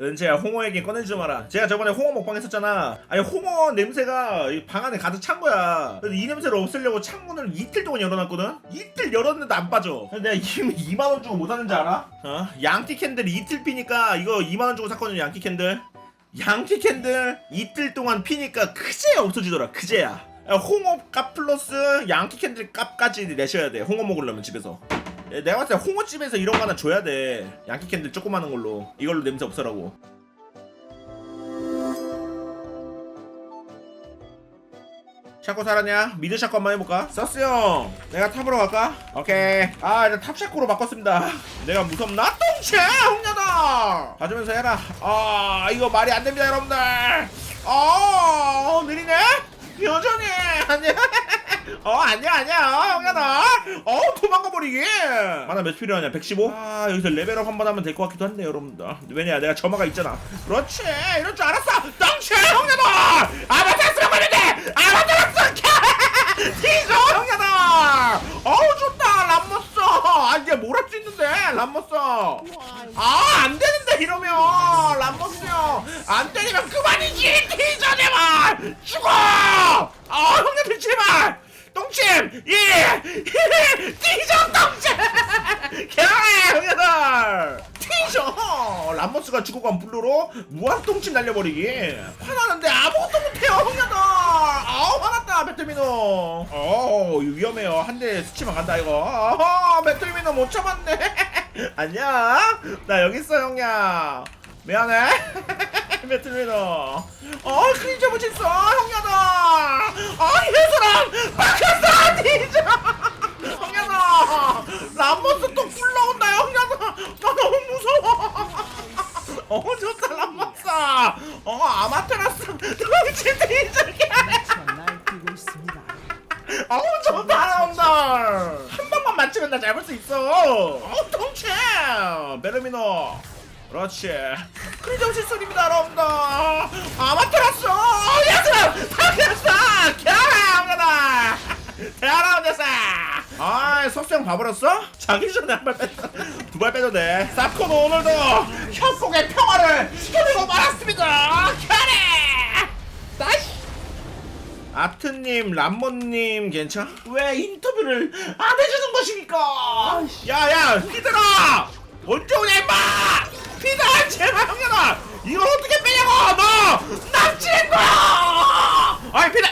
은채야 홍어 얘기 꺼내지 마라. 제가 저번에 홍어 먹방 했었잖아. 아니 홍어 냄새가 이방 안에 가득 찬 거야. 이 냄새를 없애려고 창문을 이틀 동안 열어놨거든? 이틀 열었는데 안 빠져. 내가 이미 2만원 주고 못 샀는지 알아? 어? 양키 캔들 이틀 피니까 이거 2만원 주고 샀거든요 양키 캔들. 양키 캔들 이틀 동안 피니까 그제야 없어지더라 그제야. 야, 홍어 값 플러스 양키 캔들 값까지 내셔야 돼 홍어 먹으려면 집에서 예, 내가 봤을 때 홍어집에서 이런 거 하나 줘야 돼. 양키 캔들 조그마한 걸로. 이걸로 냄새 없애라고. 샤코 살았냐? 미드 샤코 한번 해볼까? 서스 형 내가 탑으로 갈까? 오케이. 아 이제 탑 샤코로 바꿨습니다. 내가 무섭나? 똥채! 홍냐다! 봐주면서 해라. 아 이거 말이 안 됩니다 여러분들. 어 느리네? 여전히. 아니야 어 아니야 아니야. 형야다 어 도망가 버리기. 만화 몇 필요하냐? 115? 아 여기서 레벨업 한 번 하면 될 것 같기도 한데 여러분들. 왜냐 내가 점화가 있잖아. 그렇지. 이럴 줄 알았어. 덩치 형야다 아마타스로 가면 돼 아마타스 티저 형야다 어우 좋다. 람머스. 아뭘할 수 있는데 람머스. 아 안 되는데 이러면. 람머스 형안 때리면 그만이지. 티저 제발. 죽어. 아 형님들 제발 똥침! 예! 똥침! 개랑해 형님들! 티저 람머스가 죽어간 블루로 무한 똥침 날려버리기. 화나는데 아무것도 못해요 형님들! 아우 화났다 배틀미노 어 위험해요. 한 대 스치면 간다 이거. 어 배틀미노 못 참았네. 안녕! 나 여기 있어 형야. 미안해 배틀미노 어 크림 잡으셨어 형야다 아이 사람 박혔어 진짜 형야다 람머스 또 굴러온다 형야다 나 너무 무서워. 어 좋다 람머스 어 아마테라스. 날뛰고 있습니다. 어우 좋다 여러분들. 한 번만 맞추면 나 잡을 수 있어. 어우 덩치 베르미노. 그렇지 크리점 실술입니다 여러분들. 아마테라스 야스라 타겠어 캬하다. 대하라 됐어 아 석수형 봐버렸어? 자기 전에 한 발 뺐다 두 발 빼도 돼 사코는 오늘도 협곡의 평화를 시켜주고 말았습니다. 캬레. 나이스. 아트님, 람모님 괜찮아? 왜 인터뷰를 안 해주는 것입니까? 야야, 피들아! 언제 오냐 임마! 피들아, 제발 형님아! 이걸 어떻게 빼냐고! 너! 납치한 거야! 아이 피들!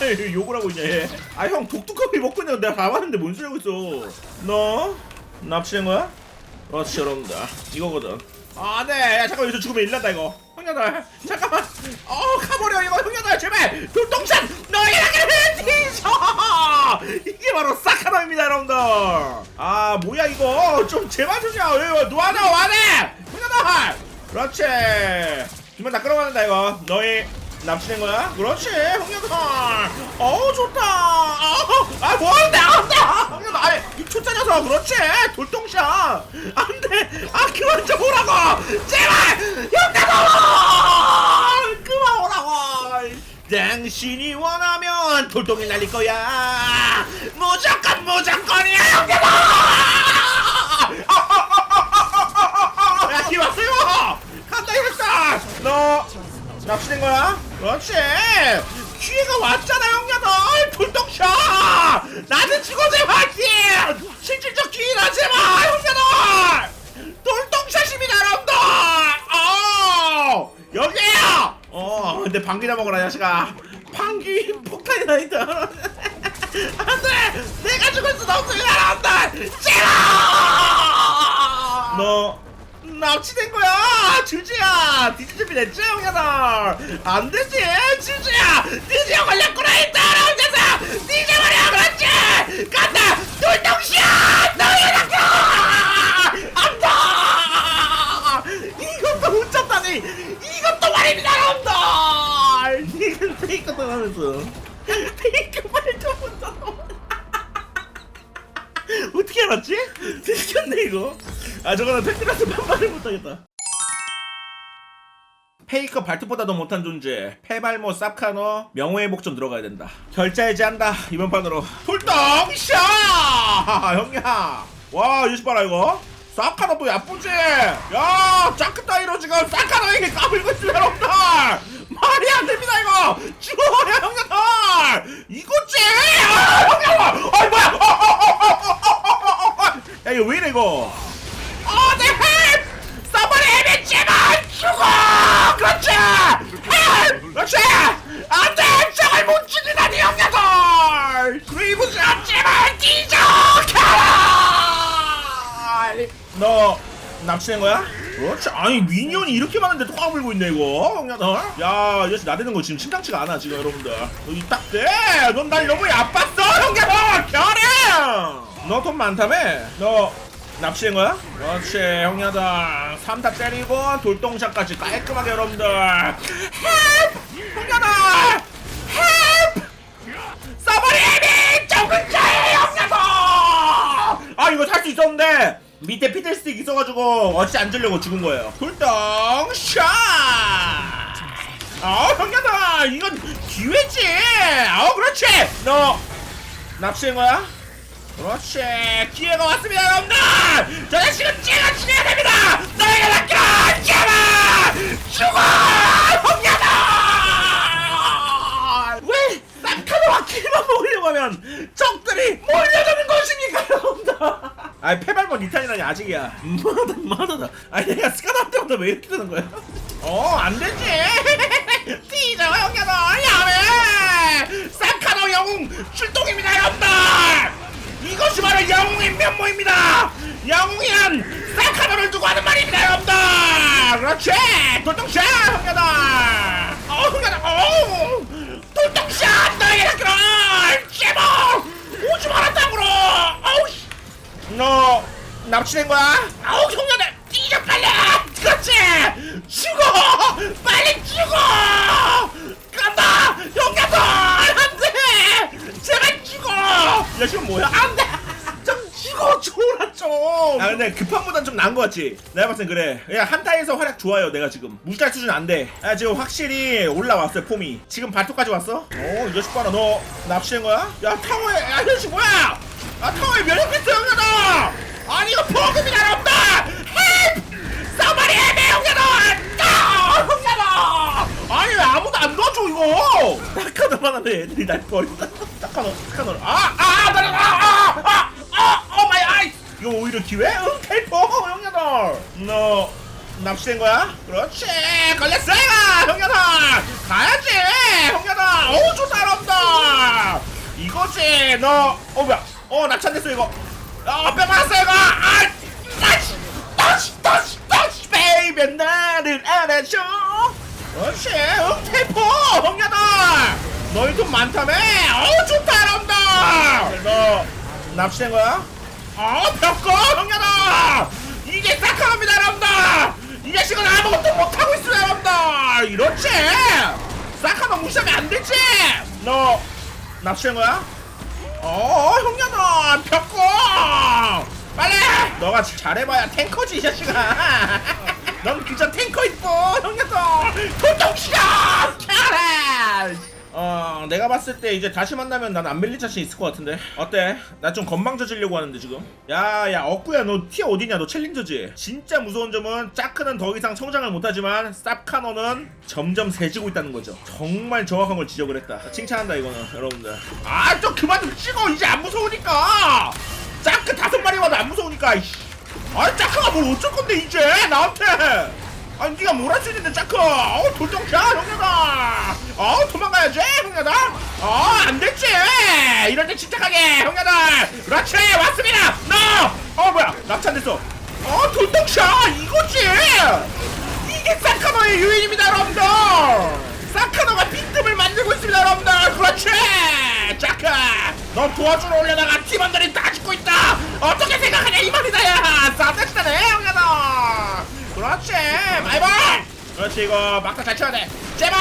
아이 욕을 하고 있냐 얘. 아 형 독특커피 먹고 있는데 내가 다 봤는데 뭔 소리 하고 있어 너? 납치한 거야? 그렇지 여러분들 이거거든 아, 네. 야, 잠깐 여기서 죽으면 일난다 이거. 형님들, 잠깐만. 어, 가버려 이거 형님들 제발. 돌동산 너희에게 티셔. 이게 바로 사카노입니다, 여러분들. 아, 뭐야 이거? 좀 제발? 왜 노하자 와네. 형님들. 그렇지. 두명 다 끌어가는다 이거. 너희 납치된 거야? 그렇지, 형님들. 어우 좋다. 어, 아, 뭐하는데? 안돼. 형님들, 아니 이 초짜 녀석 그렇지. 돌동샷. 안돼. 아 그만 좀 오라고. 제발. 형님들. 그만 오라고. 당신이 원하면 돌덩이 날릴 거야. 무조건 무조건이야, 형님들. 야, 뒤 왔어요. 간다 이랬어. 너 납치된 거야? 그렇지. 기회가 왔잖아, 형님들. 돌덩샤. 나는 죽어제 파이팅. 실질적 기회나 제발, 형님들. 돌덩샷입니다, 여러분들. 어, 여기에요. 어, 근데 방귀나 먹어라, 자식아. 방귀 폭탄이 나있다. 안돼, 내가 죽을 수도 없습니다, 여러분들. 제발. 너 납치된 거야. 주지야. 디지 준비 됐지 형야다 안 되지. 주지야. 디지가 걸렸구나 일단 혼자서 디지 말이야 그렇지. 간다. 돌덩시야. 너희가 안돼 이것도 훔쳤다니. 이것도 말입니다 여러분들 이건 페이크도 하면서. 페이크 말도 못하고 어떻게 알았지? 들켰네 이거. 아 저거는 팩트라서 반말을 못하겠다. 페이커 발톱보다도 못한 존재 페발모 쌉카노 명예회복좀 들어가야 된다. 결자해지 한다 이번 판으로. 돌덩 샤! 형이야. 와 유시 봐라 이거. 쌉카노 또 야쁘지. 야 짜크 따위로 지금 쌉카노에게 까불고 있으면 여러분들. 말이 안 됩니다 이거. 죽어야 형님들. 이거지 아 형이야? 아이 뭐야 야 이거 왜 이래 이거? 너 납치된 거야? 그렇지 아니 미니언이 이렇게 많은데 또 까불고 있네 이거 형녀들 야이 자식 나대는 거 지금 심상치가 않아 지금 여러분들 너이 딱대! 넌날 너무 야빴어 형녀들! 결해! 너돈 많다며? 너 납치된 거야? 그렇지 형녀들 3타 때리고 돌동샷까지 깔끔하게 여러분들 헬프! 안 주려고 죽은 거예요. 돌동샷! 아 형녀들 이건 기회지! 아 그렇지! 너 납치된 거야? 그렇지. 기회가 왔습니다 여러분들! 저 자식은 제가 죽여야 됩니다! 너에게 낚여 제발! 죽어 형녀들 왜 쌍카노와 하면 적들이 몰려드는 것입니까 여러분들 아이 패발본 리탄이라니 아직이야 마다 마다다 아니 내가 스카노 때마다 왜 이렇게 되는 거야 어 안되지 뒤져 형녀들 야매 쌍카노 영웅 출동입니다 여러분들 이것이 바로 영웅의 면모입니다. 영웅이란 쌍카노를 두고 하는 말입니다, 여러분들. 그렇지. 돌덩샷, 형녀들. 어, 형녀들. 어, 돌덩샷. 너에게 낚여. 제발 오지 마라 땅으로. 어우, 씨. 너 납치된 거야? 아우, 형녀들. 뒤져 빨리. 그렇지. 죽어. 빨리 죽어. 간다, 형녀들. 안돼. 제발 죽어. 야 지금 뭐야? 안돼. 좀 죽어 줘라 좀. 아 근데 급한 보단 좀 나은 것 같지? 내가 봤을 땐 그래. 야 한타에서 활약 좋아요 내가 지금. 무시할 수준 안 돼. 아 지금 확실히 올라왔어요 폼이. 지금 발톱까지 왔어? 어, 이 자식 봐라 너 납치된 거야? 야 타워에 야 이 자식 뭐야? 아 타워에 면역 패스 형녀다. 아니 이거 보급이다 여러분들. 헬프! 사마리 헤매 형녀다. 아 형녀다. 아니 왜 아무도 안 넣어줘 이거? 딱하나만 하네 애들이 날 버린다. 딱하나 딱하나. 아아 나라 아아 아아 마이 아이. 이거 오히려 기회? 응 텔포 형녀들. 너 납치된 거야? 그렇지 걸렸어 이거 형녀들 가야지 형녀들 어우 좋다 여러분들 이거지 너 어 뭐야 어 낙찬됐어 이거 어 빼앗았어 이거. 아 다시 다시 다시 다시. 베이비 나를 안아줘. 응 텔포 형녀들 너희 돈 많다며? 어우 좋다 여러분들. 너 납치된 거야? 어 벽고 형녀들 이게 사카입니다 여러분들. 이 자식은 아무것도 못하고 있어 여러분들. 이렇지? 사카만 무시하면 안 되지? 너 납치한 거야? 어 형녀들 벽고 빨리! 너가 잘해봐야 탱커지 이 자식아. 넌 그저 탱커 이뻐 형녀들 도둑시다 캐래 어 내가 봤을 때 이제 다시 만나면 난 안 밀릴 자신 있을 것 같은데. 어때? 나 좀 건방져지려고 하는데 지금. 야야 억구야. 너티 어디냐? 너 챌린저지. 진짜 무서운 점은 짜크는 더 이상 성장을 못하지만 쌉카너는 점점 세지고 있다는 거죠. 정말 정확한 걸 지적을 했다. 칭찬한다 이거는 여러분들. 아 좀 그만 좀 찍어. 이제 안 무서우니까 짜크 다섯 마리 와도 안 무서우니까 이씨. 아 짜크가 뭘 어쩔 건데 이제 나한테. 아니 네가 뭘 할 수 있는데 짜크. 어 돌덩차 형녀다 어 도망가야지 형녀다. 어 안됐지. 이럴 때 침착하게 형녀들 그렇지 왔습니다. 너어 뭐야? 납찬됐어. 어 돌덩차 이거지. 이게 사카노의 유인입니다 여러분들. 사카노가 빈틈을 만들고 있습니다 여러분들. 그렇지 짜크 너 도와주러 올려다가 팀원들이 다 죽고 있다. 어떻게 생각하냐 이 말이다 야. 싸대시다네 형녀들. 그렇지 바이바이. 그렇지 이거 막타 잘 쳐야 돼. 제발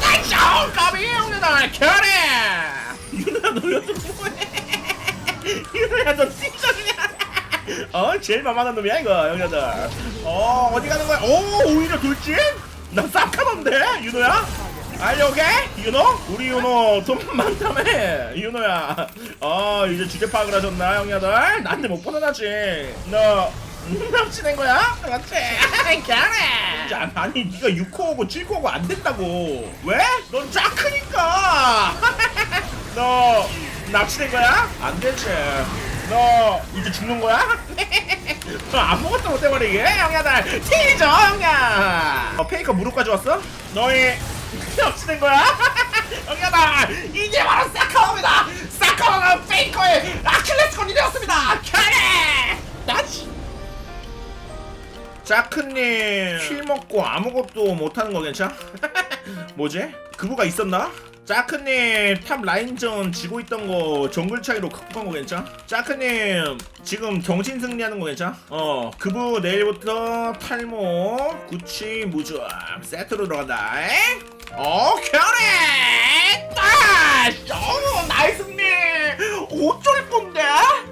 나이스 까비 형님들. 결해. 유나 너 요즘 뭐해? 유나야 너 띵정이냐? 어 제일 만만한 놈이야 이거 형님들. 어 어디 가는 거야? 오 오히려 돌진? 나 싹하던데 윤호야 알려 오케이 윤호? 우리 윤호 돈 많다며 윤호야. 어 이제 주제 파악을 하셨나 형님들? 나한테 못 보내놨지. 너 납치된 거야? 그렇지 잘해 자, 아니 네가 6호고 7호고 안 된다고. 왜? 넌 짝크니까. 너 납치된 거야? 안 되지. 너 이제 죽는 거야? 너 아무것도 못 해버리게 형야들. 티저 형야. 어, 페이커 무릎까지 왔어? 너희 납치된 거야? 형야들 이제 바로 사카오입니다 사카오는 페이커의 아킬레스건이 되었습니다 캐리 나지 자크님 킬 먹고 아무것도 못하는 거 괜찮아? 뭐지? 그거가 있었나? 자크님 탑 라인전 지고 있던 거 정글 차이로 극복한 거 괜찮아? 자크님 지금 정신 승리하는 거 괜찮아? 어 그부 내일부터 탈모 구치 무좀 세트로 들어간다 에? 어 캐리 따! 어 나이스 승리 어쩔 건데?